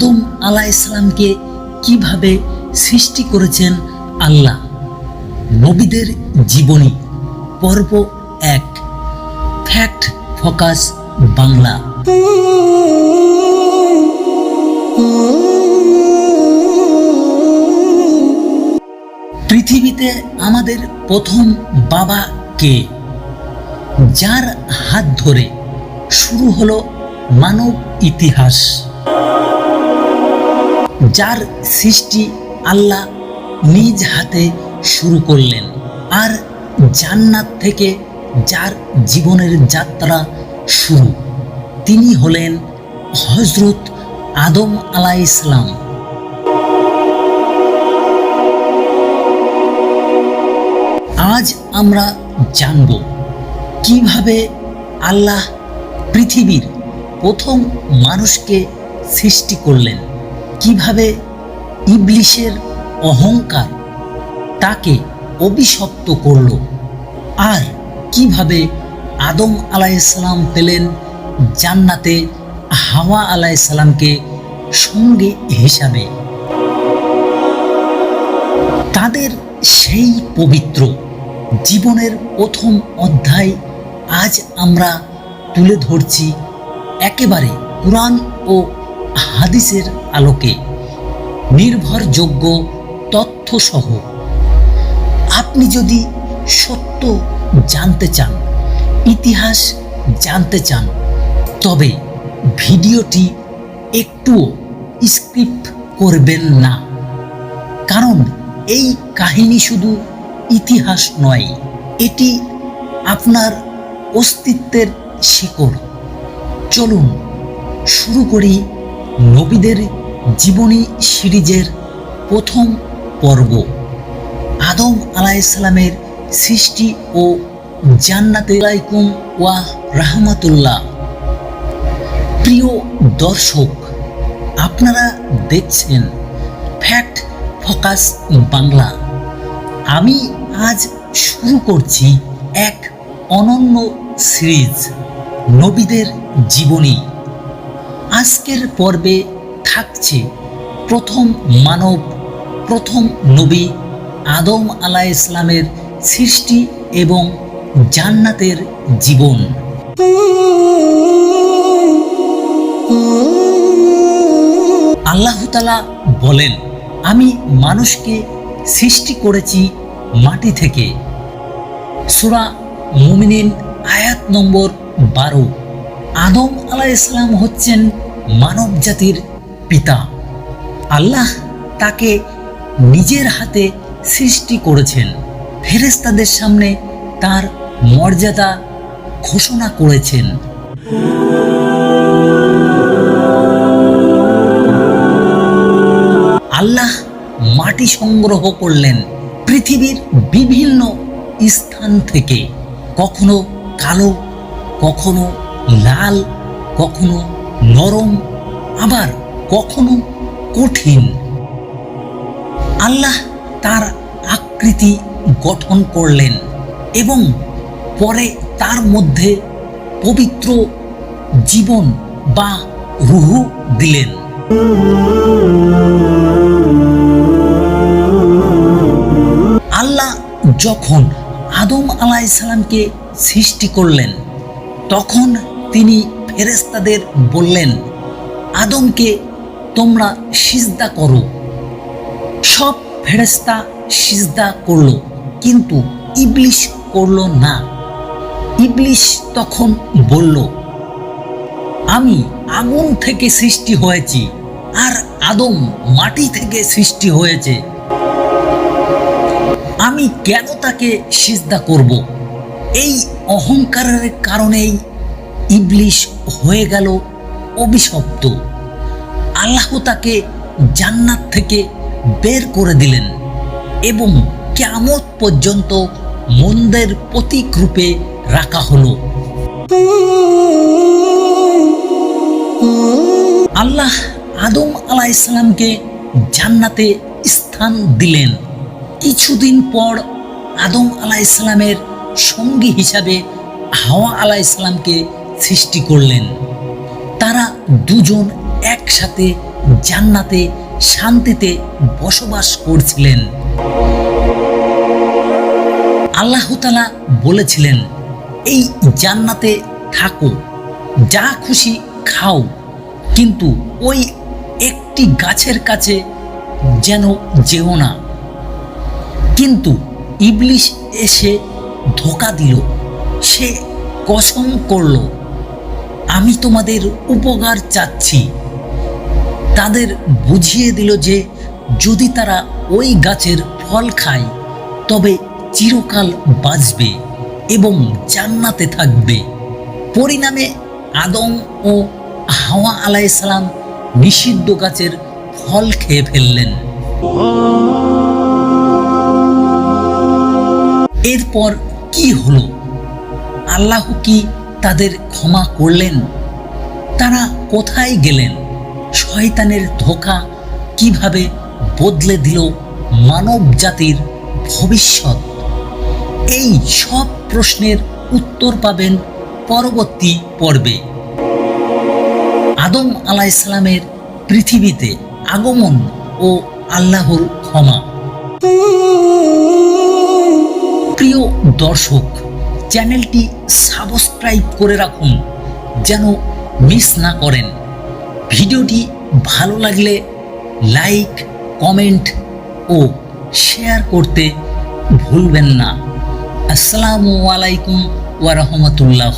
আদম আলা ইসলামকে কীভাবে সৃষ্টি করেছেন আল্লাহ? নবীদের জীবনী, পর্ব এক, ফ্যাক্ট ফোকাস বাংলা। পৃথিবীতে আমাদের প্রথম বাবা কে? যার হাত ধরে শুরু হলো মানব ইতিহাস। যার সৃষ্টি আল্লাহ নিজ হাতে শুরু করলেন। আর জান্নাত থেকে যার জীবনের যাত্রা শুরু, তিনি হলেন হজরত আদম আলা ইসলাম আজ আমরা জানব কীভাবে আল্লাহ পৃথিবীর প্রথম মানুষকে সৃষ্টি করলেন। কীভাবে ইবলিশের অহংকার তাকে অভিশপ্ত করল? আর কীভাবে আদম আলাইসালাম পেলেন জান্নাতে, হাওয়া আলাইসালামকে সঙ্গে হিসাবে? তাদের সেই পবিত্র জীবনের প্রথম অধ্যায় আজ আমরা তুলে ধরছি। একেবারে কোরআন ও হাদিসের আলোকে নির্ভরযোগ্য তথ্যসহ আপনি যদি সত্য জানতে চান, ইতিহাস জানতে চান, তবে ভিডিওটি একটুও স্ক্রিপ্ট করবেন না। কারণ এই কাহিনী শুধু ইতিহাস নয়, এটি আপনার অস্তিত্বের শিকড়। চলুন শুরু করি নবীদের জীবনী সিরিজের প্রথম পর্ব। আদম আলাইসালামের সৃষ্টি ও জান্নাতে আলাইকুম ওয়া রাহমাতুল্লাহ। প্রিয় দর্শক, আপনারা দেখছেন ফ্যাক্ট ফোকাস বাংলা। আমি আজ শুরু করছি এক অনন্য সিরিজ, নবীদের জীবনী। আজকের পর্বে থাকছে প্রথম মানব, প্রথম নবী আদম আলা ইসলামের সৃষ্টি এবং জান্নাতের জীবন। আল্লাহতালা বলেন, আমি মানুষকে সৃষ্টি করেছি মাটি থেকে। সুরা মুমিনিন আয়াত নম্বর বারো। আদম আলাহ ইসলাম হচ্ছেন মানব জাতির পিতা। আল্লাহ তাকে নিজের হাতে সৃষ্টি করেছেন। ফেরেস্তাদের সামনে তার মর্যাদা ঘোষণা করেছেন। আল্লাহ মাটি সংগ্রহ করলেন পৃথিবীর বিভিন্ন স্থান থেকে। কখনো কালো, কখনো লাল, কখনো নরম, আবার কখনো কঠিন। আল্লাহ তার আকৃতি গঠন করলেন এবং পরে তার মধ্যে পবিত্র জীবন বা রুহু দিলেন। আল্লাহ যখন আদম আলাইসালামকে সৃষ্টি করলেন, তখন তিনি ফেরেস্তাদের বললেন, আদমকে তোমরা সিজদা করো। সব ফেরেস্তা সিজদা করল, কিন্তু ইবলিশ করল না। ইবলিশ তখন বলল, আমি আগুন থেকে সৃষ্টি হয়েছি আর আদম মাটি থেকে সৃষ্টি হয়েছে। আমি কেন তাকে সিজদা করব? এই অহংকারের কারণেই ইবলিশ হয়ে গেল অভিশপ্ত। আল্লাহ তাকে জান্নাত থেকে বের করে দিলেন এবং কেমত পর্যন্ত মন্দের প্রতীক রূপে রাখা হলো। আল্লাহ আদম আলাহ ইসলামকে জান্নাতে স্থান দিলেন। কিছুদিন পর আদম আলাহ ইসলামের সঙ্গী হিসাবে হাওয়া আলাহ ইসলামকে সৃষ্টি করলেন। তারা দুজন একসাথে জান্নাতে, শান্তিতে বসবাস করছিলেন। আল্লাহতালা বলেছিলেন, এই জান্নাতে থাকো, যা খুশি খাও, কিন্তু ওই একটি গাছের কাছে যেন যেও না। কিন্তু ইবলিশ এসে ধোকা দিল, সে কসম করল আমি তোমাদের উপকার চাচ্ছি। তাদের বুঝিয়ে দিল যে, যদি তারা ওই গাছের ফল খায়, তবে চিরকাল বাঁচবে এবং জান্নাতে থাকবে। পরিণামে আদম ও হাওয়া আলাইসালাম নিষিদ্ধ গাছের ফল খেয়ে ফেললেন। এরপর কি হলো? আল্লাহ কি তাদের ক্ষমা করলেন। তারা কোথায় গেলেন? শয়তানের ধোকা কীভাবে বদলে দিল মানব জাতির ভবিষ্যৎ? এই সব প্রশ্নের উত্তর পাবেন পরবর্তী পর্বে। আদম আলাইসালামের পৃথিবীতে আগমন ও আল্লাহর ক্ষমা। প্রিয় দর্শক চ্যানেলটি সাবস্ক্রাইব করে রাখুন, যেন মিস না করেন। ভিডিওটি ভালো লাগলে লাইক কমেন্ট ও শেয়ার করতে ভুলবেন না। আসসালামু আলাইকুম ওয়া রাহমাতুল্লাহ।